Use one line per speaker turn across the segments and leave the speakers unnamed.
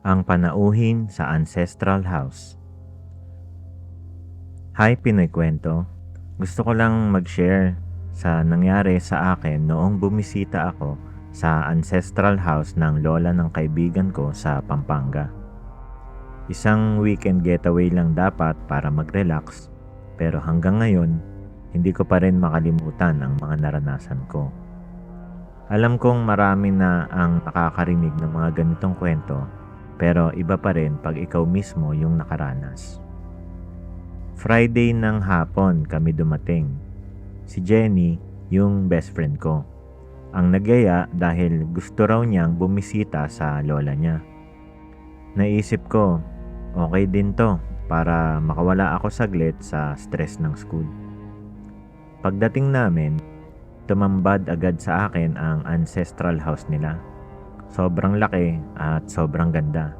Ang panauhin sa ancestral house. Hi Pinoy Kwento. Gusto ko lang mag-share sa nangyari sa akin noong bumisita ako sa ancestral house ng lola ng kaibigan ko sa Pampanga. Isang weekend getaway lang dapat para mag-relax pero hanggang ngayon hindi ko pa rin makalimutan ang mga naranasan ko. Alam kong marami na ang nakakarinig ng mga ganitong kwento pero iba pa rin pag ikaw mismo yung nakaranas. Friday ng hapon kami dumating. Si Jenny, yung best friend ko. Ang nagyaya dahil gusto raw niyang bumisita sa lola niya. Naisip ko, okay din to para makawala ako saglit sa stress ng school. Pagdating namin, tumambad agad sa akin ang ancestral house nila. Sobrang laki at sobrang ganda.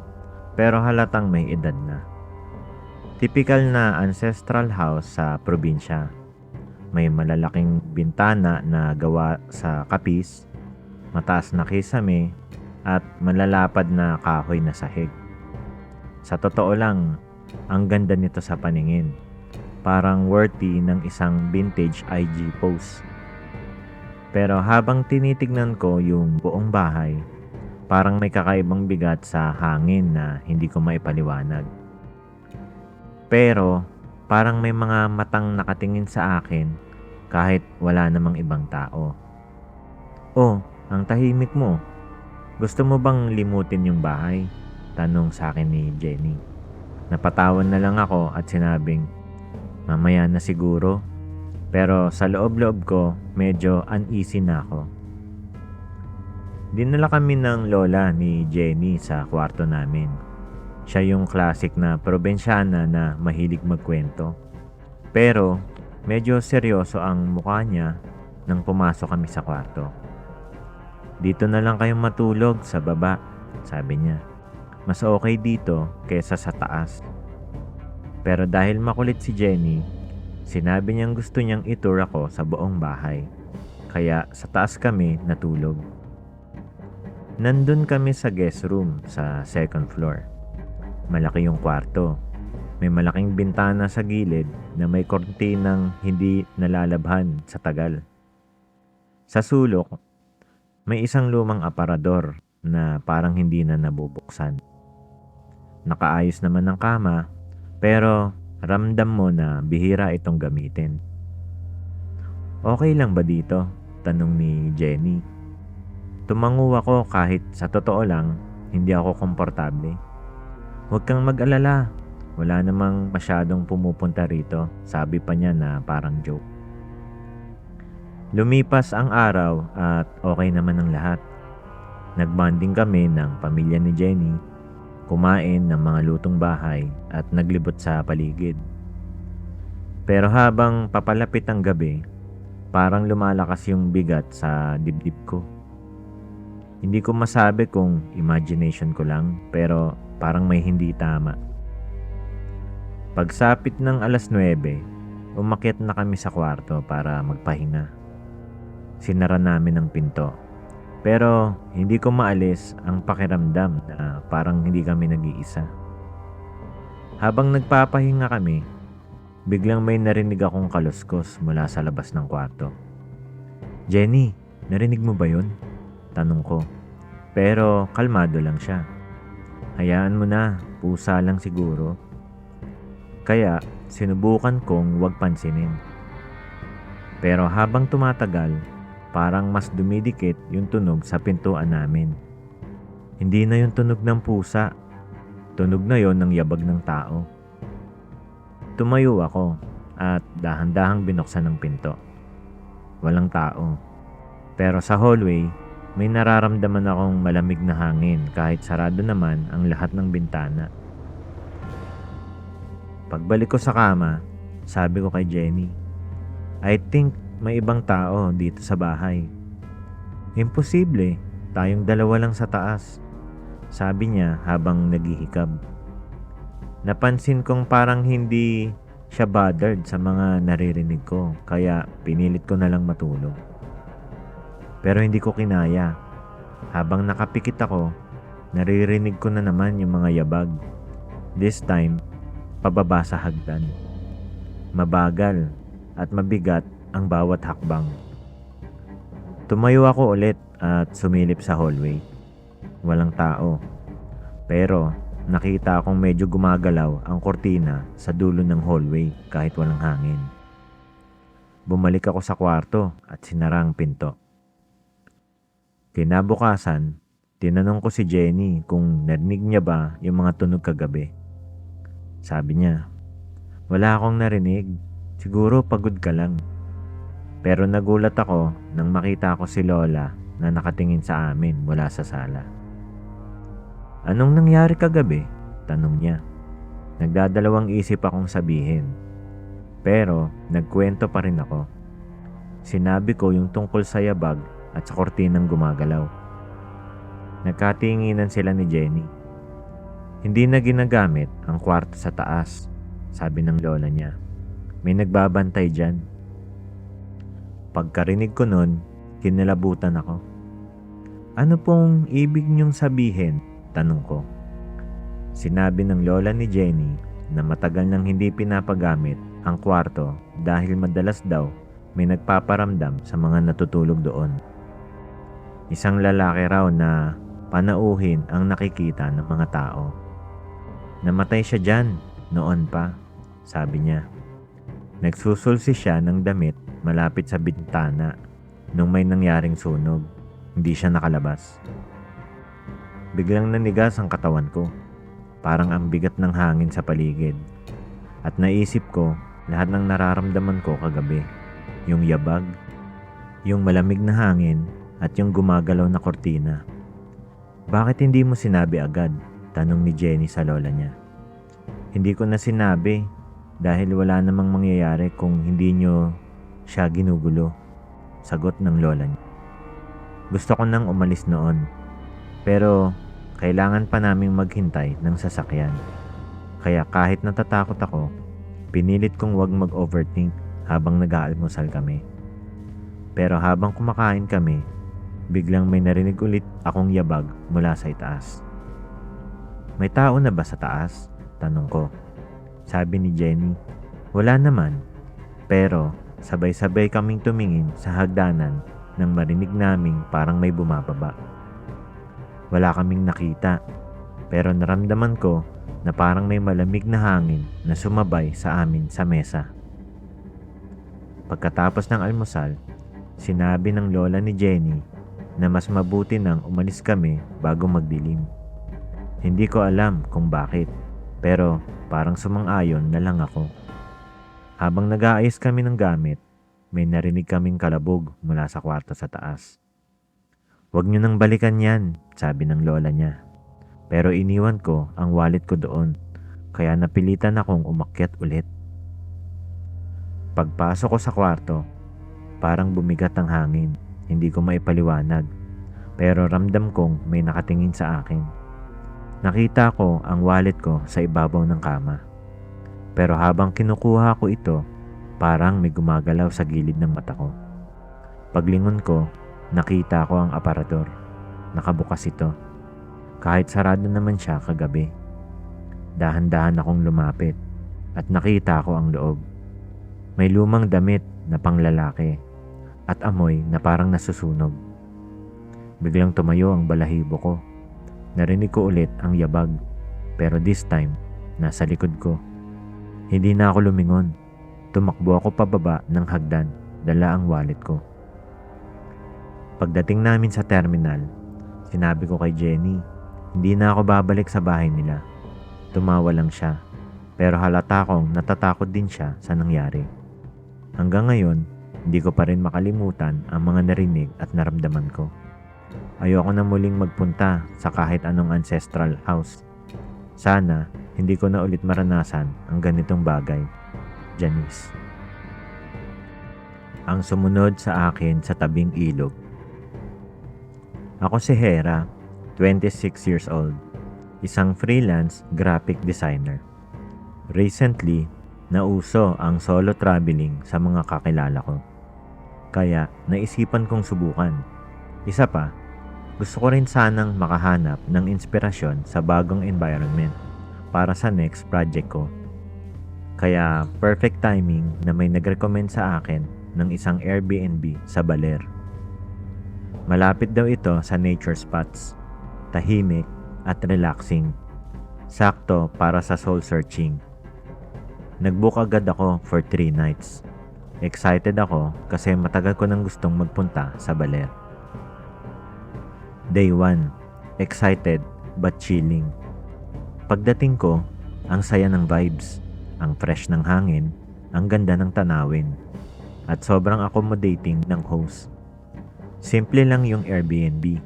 Pero halatang may edad na. Typical na ancestral house sa probinsya. May malalaking bintana na gawa sa kapis, mataas na kisame, at malalapad na kahoy na sahig. Sa totoo lang, ang ganda nito sa paningin. Parang worthy ng isang vintage IG post. Pero habang tinitignan ko yung buong bahay, parang may kakaibang bigat sa hangin na hindi ko maipaliwanag. Pero parang may mga matang nakatingin sa akin kahit wala namang ibang tao. Oh, ang tahimik mo. Gusto mo bang limutin yung bahay? Tanong sa akin ni Jenny. Napatawan na lang ako at sinabing, mamaya na siguro. Pero sa loob-loob ko, medyo uneasy na ako. Dinala kami ng lola ni Jenny sa kwarto namin. Siya yung classic na probinsyana na mahilig magkwento. Pero medyo seryoso ang mukha niya nang pumasok kami sa kwarto. Dito na lang kayong matulog sa baba, sabi niya. Mas okay dito kesa sa taas. Pero dahil makulit si Jenny, sinabi niyang gusto niyang itur ako sa buong bahay. Kaya sa taas kami natulog. Nandun kami sa guest room sa second floor. Malaki yung kwarto. May malaking bintana sa gilid na may kortinang hindi nalalabhan sa tagal. Sa sulok, may isang lumang aparador na parang hindi na nabubuksan. Nakaayos naman ang kama, pero ramdam mo na bihira itong gamitin. Okay lang ba dito? Tanong ni Jenny. Tumango ako kahit sa totoo lang, hindi ako komportable. Huwag kang mag-alala. Wala namang masyadong pumupunta rito. Sabi pa niya na parang joke. Lumipas ang araw at okay naman ang lahat. Nagbanding kami ng pamilya ni Jenny, kumain ng mga lutong bahay at naglibot sa paligid. Pero habang papalapit ang gabi, parang lumalakas yung bigat sa dibdib ko. Hindi ko masabi kung imagination ko lang pero parang may hindi tama. Pagsapit ng alas 9, umakyat na kami sa kwarto para magpahinga. Sinara namin ang pinto. Pero hindi ko maalis ang pakiramdam na parang hindi kami nag-iisa. Habang nagpapahinga kami, biglang may narinig akong kaluskos mula sa labas ng kwarto. Jenny, narinig mo ba yun? Tanong ko. Pero kalmado lang siya. Hayaan mo na, pusa lang siguro. Kaya sinubukan kong wag pansinin. Pero habang tumatagal, parang mas dumidikit yung tunog sa pintuan namin. Hindi na yung tunog ng pusa. Tunog na yon ng yabag ng tao. Tumayo ako at dahan-dahang binuksan ng pinto. Walang tao. Pero sa hallway, may nararamdaman akong malamig na hangin kahit sarado naman ang lahat ng bintana. Pagbalik ko sa kama, sabi ko kay Jenny, I think may ibang tao dito sa bahay. Imposible, tayong dalawa lang sa taas. Sabi niya habang naghihikab. Napansin kong parang hindi siya bothered sa mga naririnig ko kaya pinilit ko na lang matulog. Pero hindi ko kinaya. Habang nakapikit ako, naririnig ko na naman yung mga yabag. This time, pababa sa hagdan. Mabagal at mabigat ang bawat hakbang. Tumayo ako ulit at sumilip sa hallway. Walang tao. Pero nakita akong medyo gumagalaw ang kortina sa dulo ng hallway kahit walang hangin. Bumalik ako sa kwarto at sinara ang pinto. Kinabukasan, tinanong ko si Jenny kung narinig niya ba yung mga tunog kagabi. Sabi niya, wala akong narinig. Siguro pagod ka lang. Pero nagulat ako nang makita ko si Lola na nakatingin sa amin mula sa sala. Anong nangyari kagabi? Tanong niya. Nagdadalawang isip akong sabihin. Pero nagkwento pa rin ako. Sinabi ko yung tungkol sa yabag at sa kortinang gumagalaw. Nagkatinginan sila ni Jenny. Hindi na ginagamit ang kwarto sa taas, sabi ng lola niya. May nagbabantay dyan. Pagkarinig ko nun, kinalabutan ako. Ano pong ibig niyong sabihin? Tanong ko. Sinabi ng lola ni Jenny na matagal nang hindi pinapagamit ang kwarto dahil madalas daw may nagpaparamdam sa mga natutulog doon. Isang lalaki raw na panauhin ang nakikita ng mga tao. Namatay siya dyan noon pa, sabi niya. Nagsusulsi siya ng damit malapit sa bintana nung may nangyaring sunog. Hindi siya nakalabas. Biglang nanigas ang katawan ko. Parang ang bigat ng hangin sa paligid. At naisip ko lahat ng nararamdaman ko kagabi. Yung yabag, yung malamig na hangin, at yung gumagalaw na kortina. Bakit hindi mo sinabi agad? Tanong ni Jenny sa lola niya. Hindi ko na sinabi dahil wala namang mangyayari kung hindi nyo siya ginugulo. Sagot ng lola niya. Gusto ko nang umalis noon. Pero kailangan pa naming maghintay ng sasakyan. Kaya kahit natatakot ako, pinilit kong wag mag-overthink habang nag-aalmusal kami. Pero habang kumakain kami, biglang may narinig ulit akong yabag mula sa itaas. May tao na ba sa taas? Tanong ko. Sabi ni Jenny, wala naman. Pero sabay-sabay kaming tumingin sa hagdanan nang marinig naming parang may bumababa. Wala kaming nakita, pero naramdaman ko na parang may malamig na hangin na sumabay sa amin sa mesa. Pagkatapos ng almusal, sinabi ng lola ni Jenny na mas mabuti nang umalis kami bago magdilim. Hindi ko alam kung bakit, pero parang sumang-ayon na lang ako. Habang nag-aayos kami ng gamit, may narinig kaming kalabog mula sa kwarto sa taas. Huwag niyo nang balikan yan, sabi ng lola niya. Pero iniwan ko ang wallet ko doon, kaya napilitan akong umakyat ulit. Pagpasok ko sa kwarto, parang bumigat ang hangin. Hindi ko maipaliwanag. Pero ramdam kong may nakatingin sa akin. Nakita ko ang wallet ko sa ibabaw ng kama. Pero habang kinukuha ko ito, parang may gumagalaw sa gilid ng mata ko. Paglingon ko, nakita ko ang aparador. Nakabukas ito. Kahit sarado naman siya kagabi. Dahan-dahan akong lumapit at nakita ko ang loob. May lumang damit na panglalaki at amoy na parang nasusunog. Biglang tumayo ang balahibo ko. Narinig ko ulit ang yabag pero this time nasa likod ko. Hindi na ako lumingon. Tumakbo ako pababa ng hagdan, dala ang wallet ko. Pagdating namin sa terminal, sinabi ko kay Jenny, hindi na ako babalik sa bahay nila. Tumawa lang siya, pero halata kong natatakot din siya sa nangyari. Hanggang ngayon, hindi ko pa rin makalimutan ang mga narinig at naramdaman ko. Ayoko na muling magpunta sa kahit anong ancestral house. Sana hindi ko na ulit maranasan ang ganitong bagay. Janice. Ang sumunod sa akin sa tabing ilog. Ako si Hera, 26 years old, isang freelance graphic designer. Recently, nauso ang solo traveling sa mga kakilala ko. Kaya naisipan kong subukan. Isa pa, Gusto ko rin sanang makahanap ng inspirasyon sa bagong environment para sa next project ko. Kaya perfect timing na may nag-recommend sa akin ng isang Airbnb sa Baler. Malapit daw ito sa nature spots, tahimik at relaxing. Sakto para sa soul searching. Nag-book agad ako for 3 nights. Excited ako kasi matagal ko nang gustong magpunta sa Baler. Day 1. Excited but chilling. Pagdating ko, ang saya ng vibes, ang fresh ng hangin, ang ganda ng tanawin, at sobrang accommodating ng host. Simple lang yung Airbnb.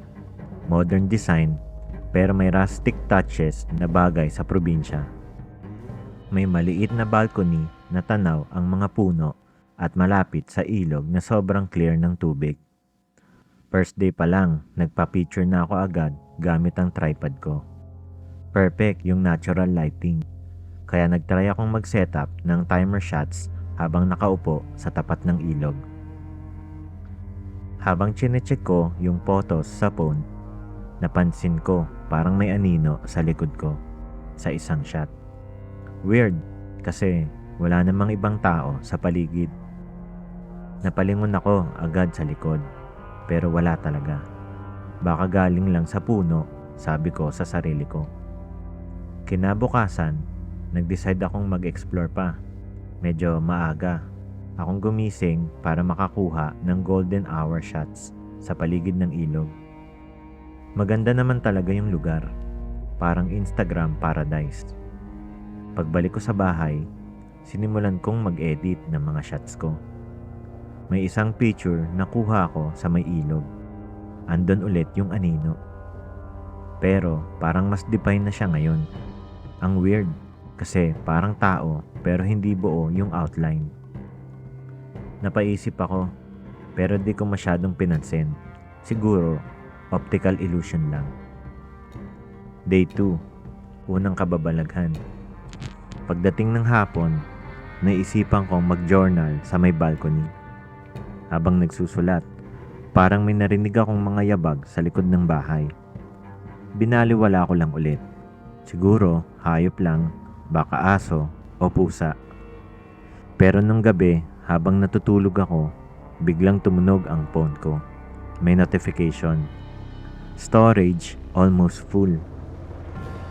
Modern design, pero may rustic touches na bagay sa probinsya. May maliit na balcony na tanaw ang mga puno at malapit sa ilog na sobrang clear ng tubig. First day pa lang, nagpa-picture na ako agad gamit ang tripod ko. Perfect yung natural lighting. Kaya nagtry akong mag-setup ng timer shots habang nakaupo sa tapat ng ilog. Habang chinecheck ko yung photos sa phone, napansin ko parang may anino sa likod ko sa isang shot. Weird kasi wala namang ibang tao sa paligid. Napalingon ako agad sa likod pero wala talaga. Baka galing lang sa puno, sabi ko sa sarili ko. Kinabukasan, nag-decide akong mag-explore pa. Medyo maaga. Akong gumising para makakuha ng golden hour shots sa paligid ng ilog. Maganda naman talaga yung lugar. Parang Instagram paradise. Pagbalik ko sa bahay, sinimulan kong mag-edit ng mga shots ko. May isang picture na kuha ko sa may ilog. Andon ulit yung anino. Pero parang mas define na siya ngayon. Ang weird kasi parang tao pero hindi buo yung outline. Napaisip ako pero di ko masyadong pinansin. Siguro optical illusion lang. Day 2. Unang kababalaghan. Pagdating ng hapon, naisipan kong mag-journal sa may balcony habang nagsusulat. Parang may narinig akong mga yabag sa likod ng bahay. Binaliwala ko lang ulit. Siguro, hayop lang, baka aso o pusa. Pero nung gabi, habang natutulog ako, biglang tumunog ang phone ko. May notification. Storage almost full.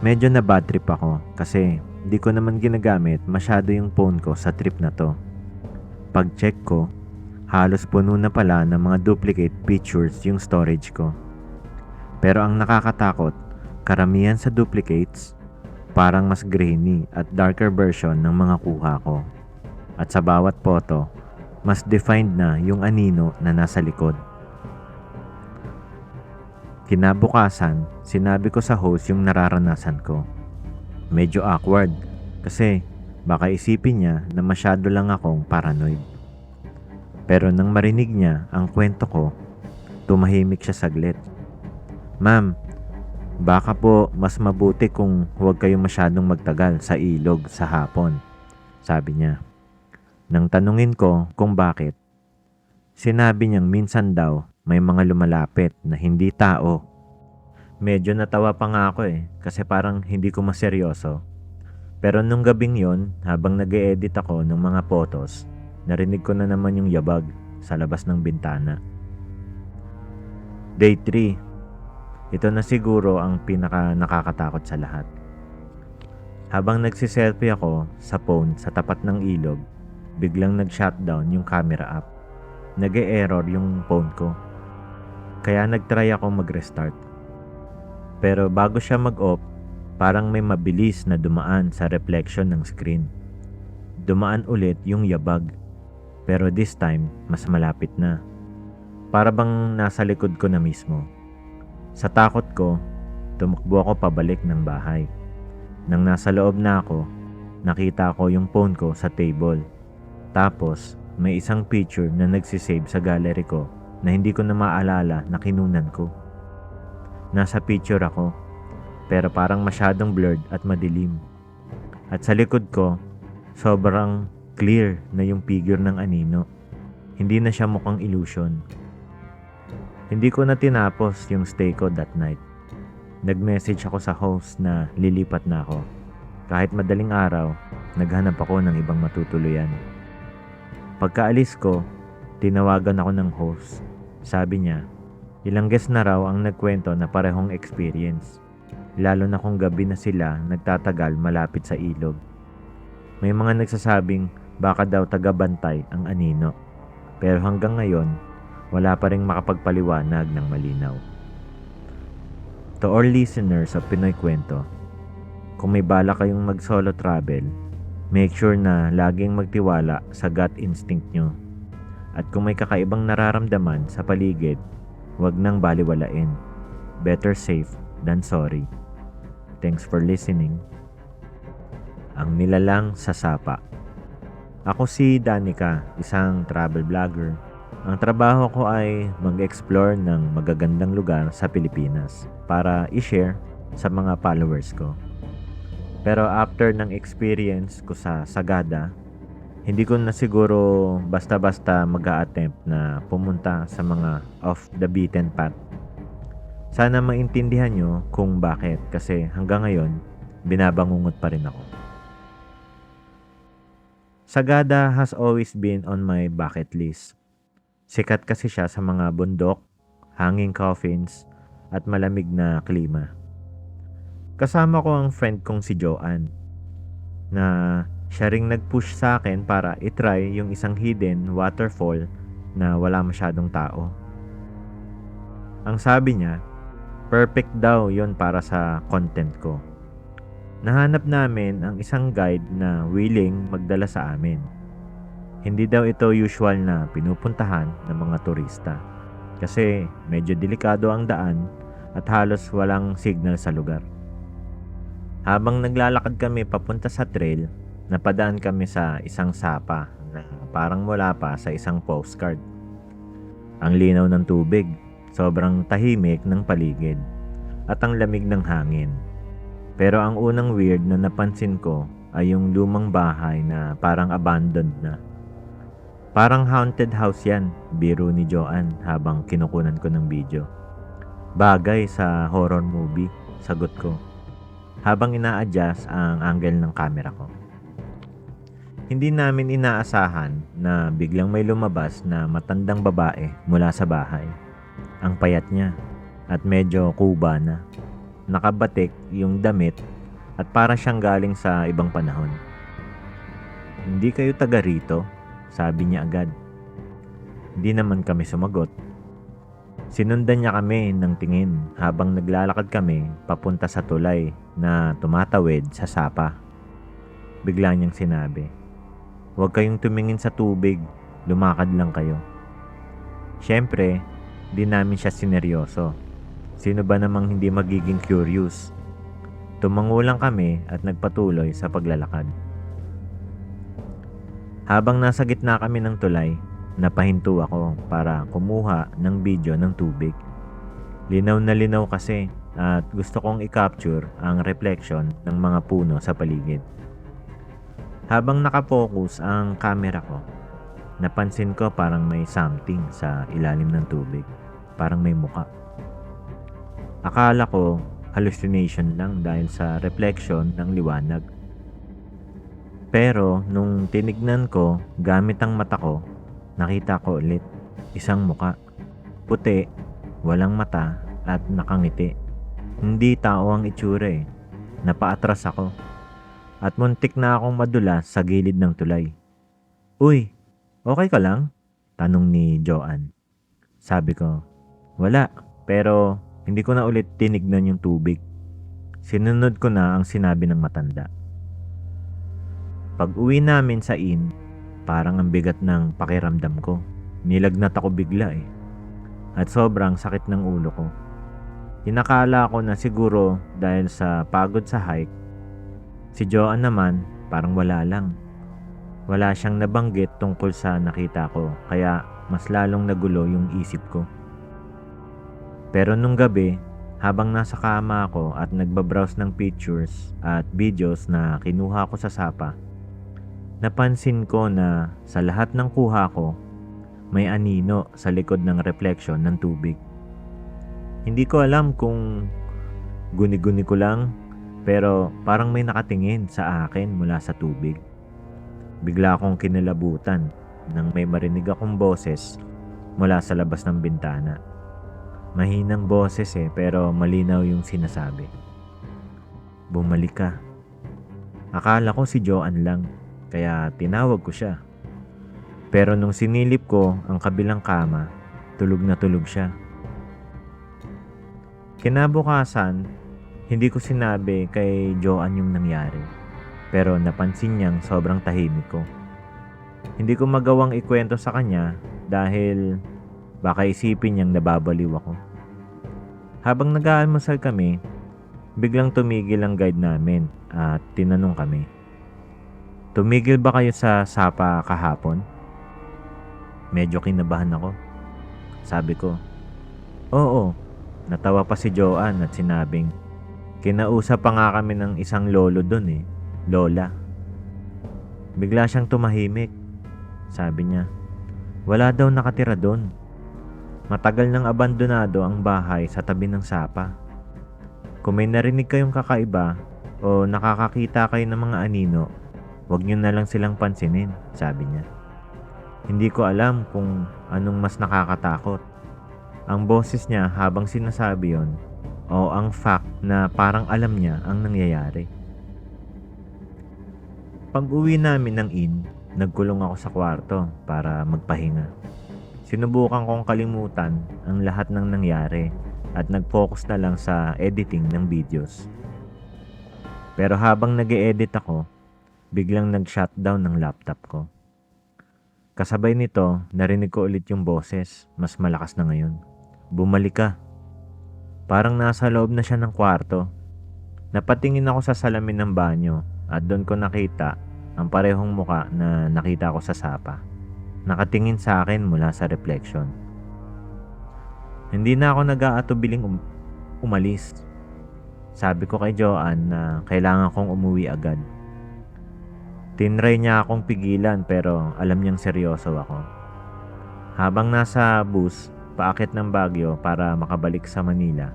Medyo na bad trip ako kasi di ko naman ginagamit masyado yung phone ko sa trip na to. Pag check ko, halos puno na pala ng mga duplicate pictures yung storage ko. Pero ang nakakatakot, karamihan sa duplicates, parang mas grainy at darker version ng mga kuha ko. At sa bawat photo, mas defined na yung anino na nasa likod. Kinabukasan, sinabi ko sa host yung nararanasan ko. Medyo awkward kasi baka isipin niya na masyado lang akong paranoid. Pero nang marinig niya ang kwento ko, tumahimik siya saglit. Ma'am, baka po mas mabuti kung huwag kayo masyadong magtagal sa ilog sa hapon, sabi niya. Nang tanungin ko kung bakit, sinabi niyang minsan daw may mga lumalapit na hindi tao. Medyo natawa pa nga ako eh, kasi parang hindi ko maseryoso. Pero nung gabing yon, habang nag edit ako ng mga photos, narinig ko na naman yung yabag sa labas ng bintana. Day 3. Ito na siguro ang pinaka nakakatakot sa lahat. Habang nagsiselfie ako sa phone sa tapat ng ilog, biglang nag-shutdown yung camera app. Nag-e-error yung phone ko. Kaya nagtry ako mag-restart. Pero bago siya mag-off, parang may mabilis na dumaan sa reflection ng screen. Dumaan ulit yung yabag. Pero this time, mas malapit na. Para bang nasa likod ko na mismo. Sa takot ko, tumakbo ako pabalik ng bahay. Nang nasa loob na ako, nakita ko yung phone ko sa table. Tapos, may isang picture na nagsisave sa gallery ko na hindi ko na maalala na kinunan ko. Nasa picture ako, pero parang masyadong blurred at madilim. At sa likod ko, sobrang clear na yung figure ng anino. Hindi na siya mukhang illusion. Hindi ko na tinapos yung stay ko that night. Nag-message ako sa host na lilipat na ako. Kahit madaling araw, naghanap ako ng ibang matutuluyan. Pagkaalis ko, tinawagan ako ng host. Sabi niya, ilang guest na raw ang nagkwento na parehong experience. Lalo na kung gabi na sila nagtatagal malapit sa ilog. May mga nagsasabing baka daw tagabantay ang anino. Pero hanggang ngayon, wala pa rin makapagpaliwanag ng malinaw. To all listeners of Pinoy Kwento, kung may bala kayong mag-solo travel, make sure na laging magtiwala sa gut instinct nyo. At kung may kakaibang nararamdaman sa paligid, huwag nang baliwalain. Better safe than sorry. Thanks for listening. Ang nilalang sa sapa. Ako si Danica, isang travel vlogger. Ang trabaho ko ay mag-explore ng magagandang lugar sa Pilipinas para i-share sa mga followers ko. Pero after ng experience ko sa Sagada, hindi ko na siguro basta-basta mag attempt na pumunta sa mga off the beaten path. Sana maintindihan nyo kung bakit kasi hanggang ngayon, binabangungot pa rin ako. Sagada has always been on my bucket list. Sikat kasi siya sa mga bundok, hanging coffins, at malamig na klima. Kasama ko ang friend kong si Joanne na siya ring nag-push sa akin para itry yung isang hidden waterfall na wala masyadong tao. Ang sabi niya, perfect daw yon para sa content ko. Nahanap namin ang isang guide na willing magdala sa amin. Hindi daw ito usual na pinupuntahan ng mga turista kasi medyo delikado ang daan at halos walang signal sa lugar. Habang naglalakad kami papunta sa trail, napadaan kami sa isang sapa na parang mula pa sa isang postcard. Ang linaw ng tubig, sobrang tahimik ng paligid, at ang lamig ng hangin. Pero ang unang weird na napansin ko ay yung lumang bahay na parang abandoned na. Parang haunted house yan, biro ni Joanne habang kinukunan ko ng video. Bagay sa horror movie, sagot ko. Habang ina-adjust ang angle ng camera ko. Hindi namin inaasahan na biglang may lumabas na matandang babae mula sa bahay. Ang payat niya at medyo kuba na. Nakabatik yung damit at para siyang galing sa ibang panahon. Hindi kayo taga rito, sabi niya agad. Hindi naman kami sumagot. Sinundan niya kami ng tingin habang naglalakad kami papunta sa tulay na tumatawid sa sapa. Bigla niyang sinabi, Huwag kayong tumingin sa tubig, lumakad lang kayo. Siyempre, di namin siya sineryoso. Sino ba namang hindi magiging curious? Tumango lang kami at nagpatuloy sa paglalakad. Habang nasa gitna kami ng tulay, napahinto ako para kumuha ng video ng tubig. Linaw na linaw kasi at gusto kong i-capture ang reflection ng mga puno sa paligid. Habang nakapokus ang camera ko, napansin ko parang may something sa ilalim ng tubig. Parang may muka. Akala ko hallucination lang dahil sa reflection ng liwanag. Pero nung tinignan ko gamit ang mata ko, nakita ko ulit isang muka. Puti, walang mata at nakangiti. Hindi tao ang itsura eh. Napaatras ako. At muntik na akong madulas sa gilid ng tulay. Uy, okay ka lang? Tanong ni Joanne. Sabi ko, wala. Pero hindi ko na ulit tinignan yung tubig. Sinunod ko na ang sinabi ng matanda. Pag uwi namin sa inn, parang ang bigat ng pakiramdam ko. Nilagnat ako bigla eh. At sobrang sakit ng ulo ko. Inakala ko na siguro dahil sa pagod sa hike, si Joanne naman parang wala lang. Wala siyang nabanggit tungkol sa nakita ko kaya mas lalong nagulo yung isip ko. Pero nung gabi, habang nasa kama ako at nagbabrowse ng pictures at videos na kinuha ko sa Sapa, napansin ko na sa lahat ng kuha ko, may anino sa likod ng reflection ng tubig. Hindi ko alam kung guni-guni ko lang pero parang may nakatingin sa akin mula sa tubig. Bigla akong kinilabutan nang may marinig akong boses mula sa labas ng bintana. Mahinang boses eh pero malinaw yung sinasabi. Bumalik ka. Akala ko si Joanne lang kaya tinawag ko siya. Pero nung sinilip ko ang kabilang kama, tulog na tulog siya. Kinabukasan, hindi ko sinabi kay Joanne yung nangyari. Pero napansin niyang sobrang tahimik ko. Hindi ko magawang ikwento sa kanya dahil baka isipin niyang nababaliw ako. Habang nag-aalmusal kami, biglang tumigil ang guide namin at tinanong kami. Tumigil ba kayo sa sapa kahapon? Medyo kinabahan ako. Sabi ko, Oo, natawa pa si Joanne at sinabing, Kinausap pa nga kami ng isang lolo dun eh, lola. Bigla siyang tumahimik. Sabi niya, wala daw nakatira doon. Matagal nang abandonado ang bahay sa tabi ng sapa. Kung may narinig kayong kakaiba o nakakakita kayo ng mga anino, huwag niyo na lang silang pansinin, sabi niya. Hindi ko alam kung anong mas nakakatakot. Ang boses niya habang sinasabi yon o ang fact na parang alam niya ang nangyayari. Pag uwi namin ng inn, nagkulong ako sa kwarto para magpahinga. Sinubukan kong kalimutan ang lahat ng nangyari at nag-focus na lang sa editing ng videos. Pero habang nag edit ako, biglang nag-shutdown ng laptop ko. Kasabay nito, narinig ko ulit yung boses, mas malakas na ngayon. Bumalik ka. Parang nasa loob na siya ng kwarto. Napatingin ako sa salamin ng banyo at doon ko nakita ang parehong muka na nakita ko sa sapa. Nakatingin sa akin mula sa reflection. Hindi na ako nag-aatubiling um- umalis. Sabi ko kay Joanne na kailangan kong umuwi agad. Tinry niya akong pigilan pero alam niyang seryoso ako. Habang nasa bus, paakit ng Baguio para makabalik sa Manila,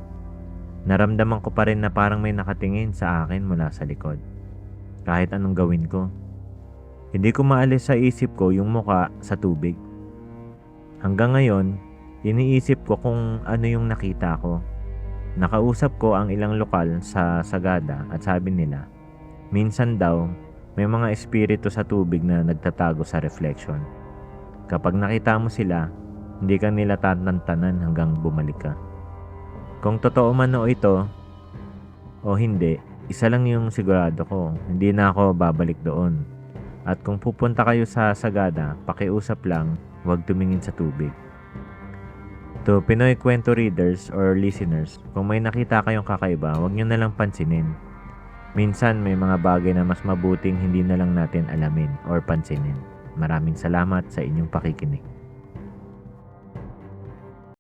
naramdaman ko pa rin na parang may nakatingin sa akin mula sa likod. Kahit anong gawin ko. Hindi ko maalis sa isip ko yung muka sa tubig. Hanggang ngayon, iniisip ko kung ano yung nakita ko. Nakausap ko ang ilang lokal sa Sagada at sabi nila, minsan daw may mga espiritu sa tubig na nagtatago sa reflection. Kapag nakita mo sila, hindi ka nila tatantanan hanggang bumalik ka. Kung totoo man o ito, o hindi, isa lang yung sigurado ko, hindi na ako babalik doon. At kung pupunta kayo sa Sagada, pakiusap lang, huwag tumingin sa tubig. To Pinoy Kwento readers or listeners, kung may nakita kayong kakaiba, huwag nyo na lang pansinin. Minsan may mga bagay na mas mabuting hindi na lang natin alamin or pansinin. Maraming salamat sa inyong pakikinig.